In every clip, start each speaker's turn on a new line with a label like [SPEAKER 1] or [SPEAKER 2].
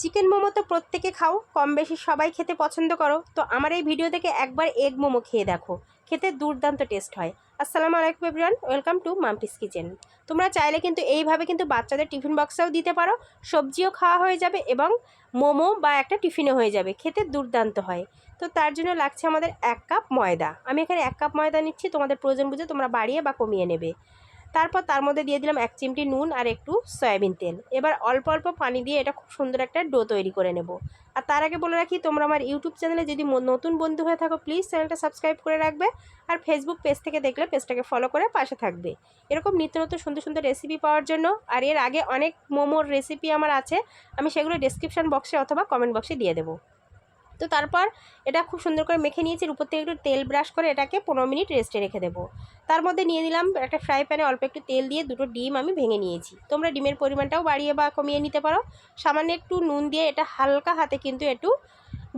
[SPEAKER 1] Chicken momo তো প্রত্যেকে খাও, কম বেশি সবাই খেতে পছন্দ করো। তো আমার এই ভিডিও থেকে একবার এগ মোমো খেয়ে দেখো। খেতে দুর্দান্ত টেস্ট হয়। আসসালামু আলাইকুম everyone welcome to Mampi's kitchen তোমরা চাইলে কিন্তু এইভাবে কিন্তু বাচ্চাদের টিফিন বক্সেও দিতে পারো, সবজিও খাওয়া হয়ে যাবে এবং মোমো বা একটা টিফিনও হয়ে যাবে। খেতে দুর্দান্ত হয়। তো তার জন্য লাগছে আমাদের এক কাপ ময়দা। আমি এখানে এক কাপ ময়দা নিচ্ছি, তোমাদের প্রয়োজন বুঝে তোমরা বাড়িয়ে বা কমিয়ে নেবে। তারপর তার মধ্যে দিয়ে দিলাম এক চিমটি নুন আর একটু সয়াবিন তেল। এবার অল্প অল্প পানি দিয়ে এটা খুব সুন্দর একটা ডো তৈরি করে নেব। আর তার আগে বলে রাখি, তোমরা আমার ইউটিউব চ্যানেলে যদি নতুন বন্ধু হয়ে থাকো, প্লিজ চ্যানেলটা সাবস্ক্রাইব করে রাখবে আর ফেসবুক পেজ থেকে দেখলে পেজটাকে ফলো করে পাশে থাকবে। এরকম নিত্য নতুন সুন্দর সুন্দর রেসিপি পাওয়ার জন্য আর এর আগে অনেক মোমোর রেসিপি আমার আছে, আমি সেগুলো ডেসক্রিপশন বক্সে অথবা কমেন্ট বক্সে দিয়ে দেবো। তো তারপর এটা খুব সুন্দর করে মেখে নিয়েছি উপর থেকে একটু তেল ব্রাশ করে এটাকে পনেরো মিনিট রেস্টে রেখে দেবো। তার মধ্যে নিয়ে নিলাম একটা ফ্রাই প্যানে অল্প একটু তেল দিয়ে দুটো ডিম আমি ভেঙে নিয়েছি। তোমরা ডিমের পরিমাণটাও বাড়িয়ে বা কমিয়ে নিতে পারো। সামান্য একটু নুন দিয়ে এটা হালকা হাতে কিন্তু একটু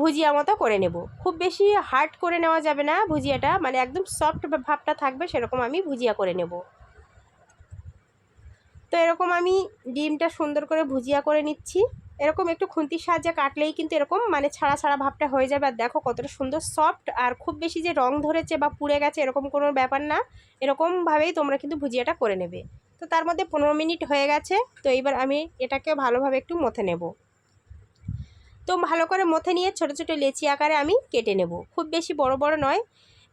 [SPEAKER 1] ভুজিয়া মতো করে নেব। খুব বেশি হার্ড করে নেওয়া যাবে না ভুজিয়াটা মানে একদম সফট ভাবটা থাকবে সেরকম আমি ভুজিয়া করে নেব। তো এরকম আমি ডিমটা সুন্দর করে ভুজিয়া করে নিচ্ছি। এরকম একটু খুন্তির সাহায্যে কাটলেই কিন্তু এরকম মানে ছাড়া ছাড়া ভাবটা হয়ে যাবে। আর দেখো কতটা সুন্দর সফট আর খুব বেশি যে রং ধরেছে বা পুড়ে গেছে এরকম কোনো ব্যাপার না, এরকমভাবেই তোমরা কিন্তু ভুজিয়াটা করে নেবে। তো তার মধ্যে পনেরো মিনিট হয়ে গেছে, তো এইবার আমি এটাকে ভালোভাবে একটু মথে নেব। তো ভালো করে মথে নিয়ে ছোটো ছোটো লেচি আকারে আমি কেটে নেব। খুব বেশি বড় বড় নয়,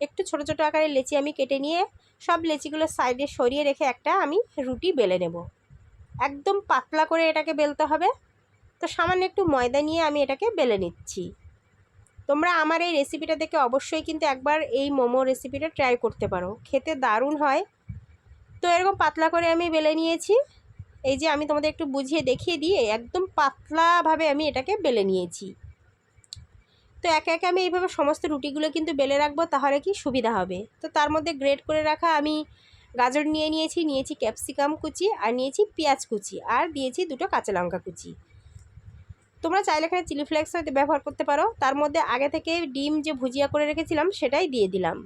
[SPEAKER 1] একটু ছোটো ছোটো আকারে লেচি আমি কেটে নিয়ে সব লেচিগুলো সাইডে সরিয়ে রেখে একটা আমি রুটি বেলে নেব। একদম পাতলা করে এটাকে বেলতে হবে। তো সামান্য একটু ময়দা নিয়ে আমি এটাকে বেলে নিচ্ছি। তোমরা আমার এই রেসিপিটা দেখে অবশ্যই কিন্তু একবার এই মোমো রেসিপিটা ট্রাই করতে পারো। খেতে দারুণ হয়। তো এরকম পাতলা করে আমি বেলে নিয়েছি। এই যে আমি তোমাদের একটু বুঝিয়ে দেখিয়ে দিয়ে একদম পাতলাভাবে আমি এটাকে বেলে নিয়েছি। তো একে একে আমি এইভাবে সমস্ত রুটিগুলো কিন্তু বেলে রাখব তাহলে কি সুবিধা হবে। তো তার মধ্যে গ্রেড করে রাখা আমি গাজর নিয়ে নিয়েছি নিয়েছি ক্যাপসিকাম কুচি আর নিয়েছি পেঁয়াজ কুচি আর দিয়েছি দুটো কাঁচা লঙ্কা কুচি। তোমরা চাইলে এখানে চিলি ফ্লেক্স হয়তো ব্যবহার করতে পারো। তার মধ্যে আগে থেকে ডিম যে ভুজিয়া করে রেখেছিলাম, সেটাই দিয়ে দিলাম।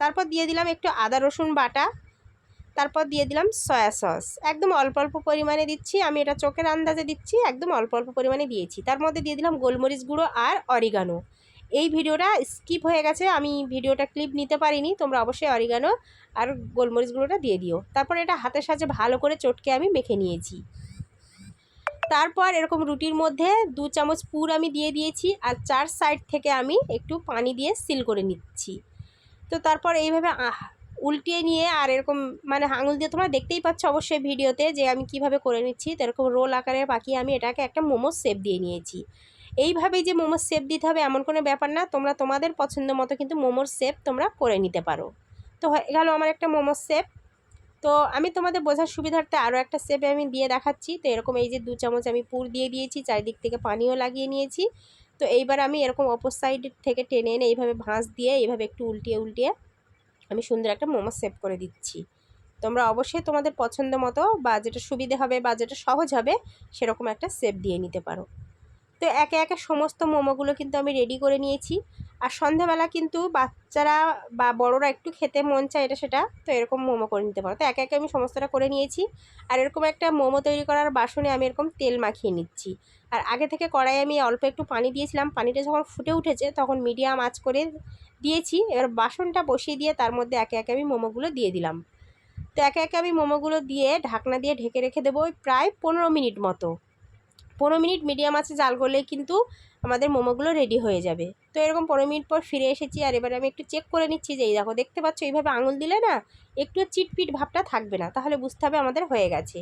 [SPEAKER 1] তারপর দিয়ে দিলাম একটু আদা, রসুন বাটা। তারপর দিয়ে দিলাম সয়া সস। একদম অল্প অল্প পরিমাণে দিচ্ছি। আমি এটা চোখের আন্দাজে দিচ্ছি, একদম অল্প অল্প পরিমাণে দিয়েছি। তার মধ্যে দিয়ে দিলাম গোলমরিচ গুঁড়ো আর অরিগানো। এই ভিডিওটা স্কিপ হয়ে গেছে, আমি ভিডিওটা ক্লিপ নিতে পারিনি। তোমরা অবশ্যই অরিগানো আর গোলমরিচ গুঁড়োটা দিয়ে দিও। তারপর এটা হাতের সাহায্যে ভালো করে চটকে আমি মেখে নিয়েছি। তারপর এরকম রুটির মধ্যে দু চামচ পুর আমি দিয়ে দিয়েছি আর চার সাইড থেকে আমি একটু পানি দিয়ে সিল করে নিচ্ছি। তো তারপর এইভাবে উল্টিয়ে নিয়ে আর এরকম মানে আঙুল দিয়ে তোমরা দেখতেই পাচ্ছ অবশ্যই ভিডিওতে যে আমি কীভাবে করে নিচ্ছি। তো এরকম রোল আকারে পাকিয়ে আমি এটাকে একটা মোমোর শেপ দিয়ে নিয়েছি। এইভাবেই যে মোমোর শেপ দিতে হবে এমন কোনো ব্যাপার না, তোমরা তোমাদের পছন্দ মতো কিন্তু মোমোর শেপ তোমরা করে নিতে পারো। তো হয়ে গেল আমার একটা মোমোর শেপ। তো আমি তোমাদের বোঝার সুবিধার্থে আরও একটা শেপে আমি দিয়ে দেখাচ্ছি। তো এরকম এই যে দু চামচ আমি পুর দিয়ে দিয়েছি, চারিদিক থেকে পানিও লাগিয়ে নিয়েছি। তো এইবার আমি এরকম অপর সাইড থেকে টেনে এনে এইভাবে ভাঁজ দিয়ে এইভাবে একটু উল্টিয়ে উল্টিয়ে আমি সুন্দর একটা মোমো সেভ করে দিচ্ছি। তোমরা অবশ্যই তোমাদের পছন্দ মতো বা যেটা সুবিধে হবে বা যেটা সহজ হবে সেরকম একটা শেপ দিয়ে নিতে পারো। তো একে একে সমস্ত মোমোগুলো কিন্তু আমি রেডি করে নিয়েছি। আর সন্ধ্যাবেলা কিন্তু বাচ্চারা বা বড়রা একটু খেতে মন চায় এটা সেটা, তো এরকম মোমো করে নিতে পারো। তো একে একে আমি সমস্তটা করে নিয়েছি। আর এরকম একটা মোমো তৈরি করার বাসনে আমি এরকম তেল মাখিয়ে নিচ্ছি। আর আগে থেকে কড়াই আমি অল্প একটু পানি দিয়েছিলাম। পানিটা যখন ফুটে উঠেছে তখন মিডিয়াম আঁচ করে দিয়েছি। এবার বাসনটা বসিয়ে দিয়ে তার মধ্যে একে একে আমি মোমোগুলো দিয়ে দিলাম। তো একে একে আমি মোমোগুলো দিয়ে ঢাকনা দিয়ে ঢেকে রেখে দেবো প্রায় পনেরো মিনিট মতো। পনেরো মিনিট মিডিয়াম আছে, জাল করলেই কিন্তু আমাদের মোমোগুলো রেডি হয়ে যাবে। তো এরকম পনেরো মিনিট পর ফিরে এসেছি আর এবারে আমি একটু চেক করে নিচ্ছি যে, এই দেখো, দেখতে পাচ্ছ, এইভাবে আঙুল দিলে না একটু চিটপিট ভাবটা থাকবে না, তাহলে বুঝতে হবে আমাদের হয়ে গেছে।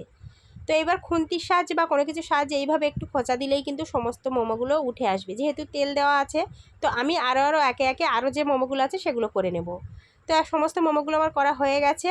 [SPEAKER 1] তো এবার খুন্তির সাহায্যে বা কোনো কিছু সাহায্যে এইভাবে একটু খোঁচা দিলেই কিন্তু সমস্ত মোমোগুলো উঠে আসবে। যেহেতু তেল দেওয়া আছে, তো আমি আরও আরও একে একে আরও যে মোমোগুলো আছে সেগুলো করে নেব। তো সমস্ত মোমোগুলো আমার করা হয়ে গেছে।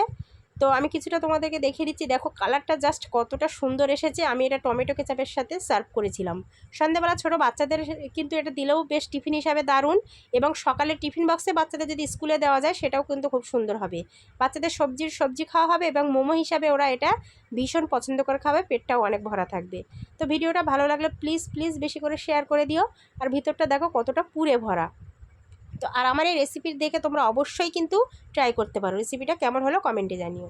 [SPEAKER 1] তো আমি কিছুটা তোমাদেরকে দেখিয়ে দিচ্ছি। দেখো, কালারটা জাস্ট কতটা সুন্দর এসেছে। আমি এটা টমেটো কেচাপের সাথে সার্ভ করেছিলাম। সন্ধ্যেবেলা ছোটো বাচ্চাদের কিন্তু এটা দিলেও বেশ টিফিন হিসাবে দারুণ এবং সকালে টিফিন বক্সে বাচ্চাদের যদি স্কুলে দেওয়া যায়, সেটাও কিন্তু খুব সুন্দর হবে। বাচ্চাদের সবজির, সবজি খাওয়া হবে এবং মোমো হিসাবে ওরা এটা ভীষণ পছন্দ করে খাবে, পেটটাও অনেক ভরা থাকবে। তো ভিডিওটা ভালো লাগলে প্লিজ প্লিজ বেশি করে শেয়ার করে দিও। আর ভিতরটা দেখো কতটা পুরে ভরা। তো আর আমার এই রেসিপির দেখে তোমরা অবশ্যই কিন্তু ট্রাই করতে পারো। রেসিপিটা কেমন হলো কমেন্টে জানিও।